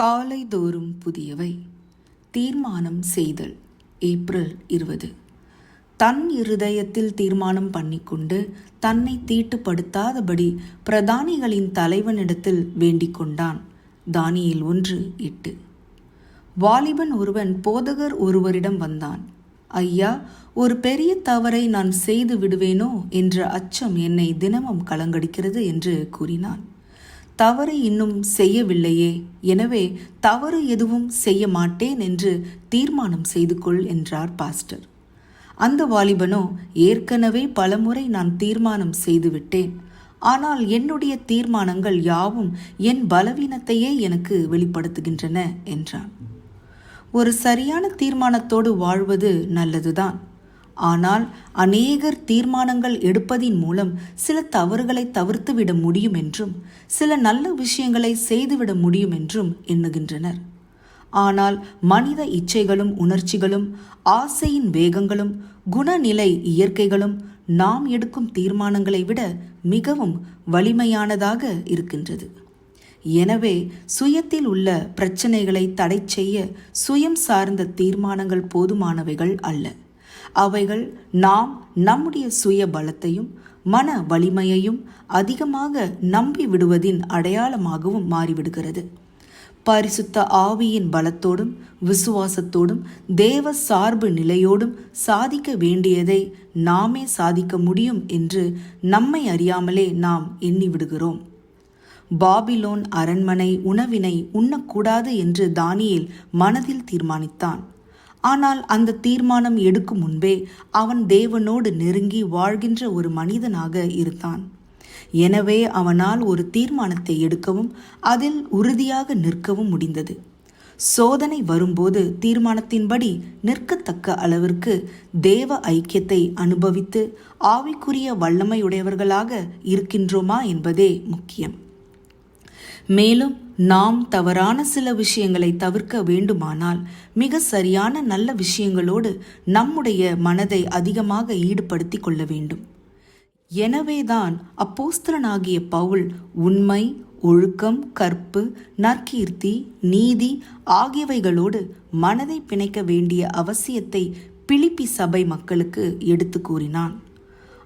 காலைதோறும் புதியவை. தீர்மானம் செய்தல். ஏப்ரல் இருபது. தன் இருதயத்தில் தீர்மானம் பண்ணிக்கொண்டு தன்னை தீட்டுப்படுத்தாதபடி பிரதானிகளின் தலைவனிடத்தில் வேண்டிக் கொண்டான். தானியில் ஒன்று எட்டு. வாலிபன் ஒருவன் போதகர் ஒருவரிடம் வந்தான். ஐயா ஒரு பெரிய தவறை நான் செய்து விடுவேனோ என்ற அச்சம் என்னை தினமும் கலங்கடிக்கிறது என்று கூறினான். தவறு இன்னும் செய்யவில்லையே. எனவே தவறு எதுவும் செய்ய மாட்டேன் என்று தீர்மானம் செய்து கொள் என்றார் பாஸ்டர். அந்த வாலிபனோ ஏற்கனவே பலமுறை நான் தீர்மானம் செய்துவிட்டேன் ஆனால் என்னுடைய தீர்மானங்கள் யாவும் என் பலவீனத்தையே எனக்கு வெளிப்படுத்துகின்றன என்றான். ஒரு சரியான தீர்மானத்தோடு வாழ்வது நல்லதுதான். ஆனால் அநேகர் தீர்மானங்கள் எடுப்பதின் மூலம் சில தவறுகளை தவிர்த்துவிட முடியும் என்றும் சில நல்ல விஷயங்களை செய்துவிட முடியும் என்றும் எண்ணுகின்றனர். ஆனால் மனித இச்சைகளும் உணர்ச்சிகளும் ஆசையின் வேகங்களும் குணநிலை இயற்கைகளும் நாம் எடுக்கும் தீர்மானங்களை விட மிகவும் வலிமையானதாக இருக்கின்றது. எனவே சுயத்தில் உள்ள பிரச்சனைகளை தடை செய்ய சுயம் சார்ந்த தீர்மானங்கள் போதுமானவைகள் அல்ல. அவைகள் நாம் நம்முடைய சுய பலத்தையும் மன வலிமையையும் அதிகமாக நம்பி விடுவதின் அடையாளமாகவும் மாறிவிடுகிறது. பரிசுத்த ஆவியின் பலத்தோடும் விசுவாசத்தோடும் தேவ சார்பு நிலையோடும் சாதிக்க வேண்டியதை நாமே சாதிக்க முடியும் என்று நம்மை அறியாமலே நாம் எண்ணிவிடுகிறோம். பாபிலோன் அரண்மனை உணவினை உண்ணக்கூடாது என்று தானியேல் மனதில் தீர்மானித்தான். ஆனால் அந்த தீர்மானம் எடுக்கும் முன்பே அவன் தேவனோடு நெருங்கி வாழ்கின்ற ஒரு மனிதனாக இருந்தான். எனவே அவனால் ஒரு தீர்மானத்தை எடுக்கவும் அதில் உறுதியாக நிற்கவும் முடிந்தது. சோதனை வரும்போது தீர்மானத்தின்படி நிற்கத்தக்க அளவிற்கு தேவ ஐக்கியத்தை அனுபவித்து ஆவிக்குரிய வல்லமையுடையவர்களாக இருக்கின்றோமா என்பதே முக்கியம். மேலும் நாம் தவறான சில விஷயங்களை தவிர்க்க வேண்டுமானால் மிக சரியான நல்ல விஷயங்களோடு நம்முடைய மனதை அதிகமாக ஈடுபடுத்திக் கொள்ள வேண்டும். எனவேதான் அப்போஸ்தலனாகிய பவுல் உண்மை ஒழுக்கம் கற்பு நற்கீர்த்தி நீதி ஆகியவைகளோடு மனதை பிணைக்க வேண்டிய அவசியத்தை பிலிப்பி சபை மக்களுக்கு எடுத்து கூறினான்.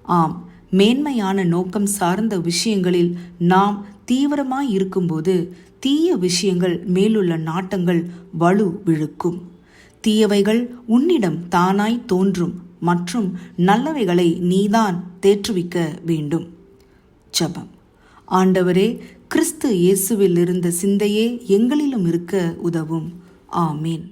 ஆம் மேன்மையான நோக்கம் சார்ந்த விஷயங்களில் நாம் தீவிரமாய் இருக்கும்போது தீய விஷயங்கள் மேலுள்ள நாட்டங்கள் வலு விழுக்கும். தீயவைகள் உன்னிடம் தானாய் தோன்றும் மற்றும் நல்லவைகளை நீதான் தேற்றுவிக்க வேண்டும். ஜபம். ஆண்டவரே கிறிஸ்து இயேசுவில் இருந்த சிந்தையே எங்களிலும் இருக்க உதவும். ஆமீன்.